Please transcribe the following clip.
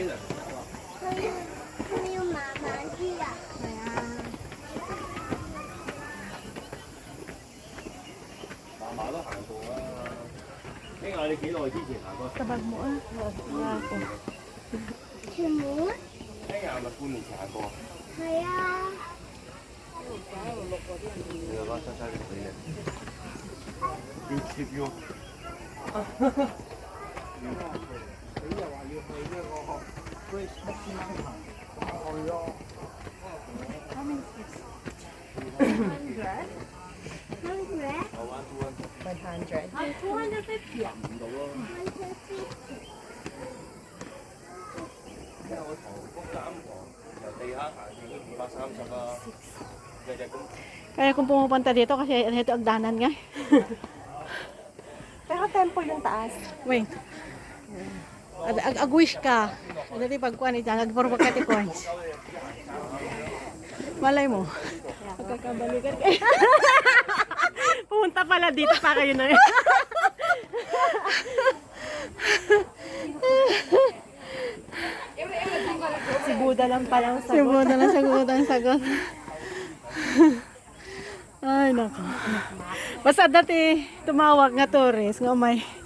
还有还有妈妈的呀，妈妈都行过啦。哎呀，你几耐之前行过？七八个月啦，七八个月。哎呀，咪半年前行过。系啊。六百六百多点。你又攞细细的水嚟，点解要？啊哈哈。How many kids? 100? 100? 100. Oh, 250. 150. Kaya kung pumupunta dito kasi ito ang danan nga. Pero temple yung taas. Wait. Ag-wish ka. Dati pagkuhan ito, nag-4 pagkati coins. Malay mo. Pagkakabalikan kayo. Pumunta pala dito pa kayo na yun. si Buda lang pala ang sagot. Si Buda lang sagot ang sagot. Ay, nako. Basta dati tumawag nga tourist nga may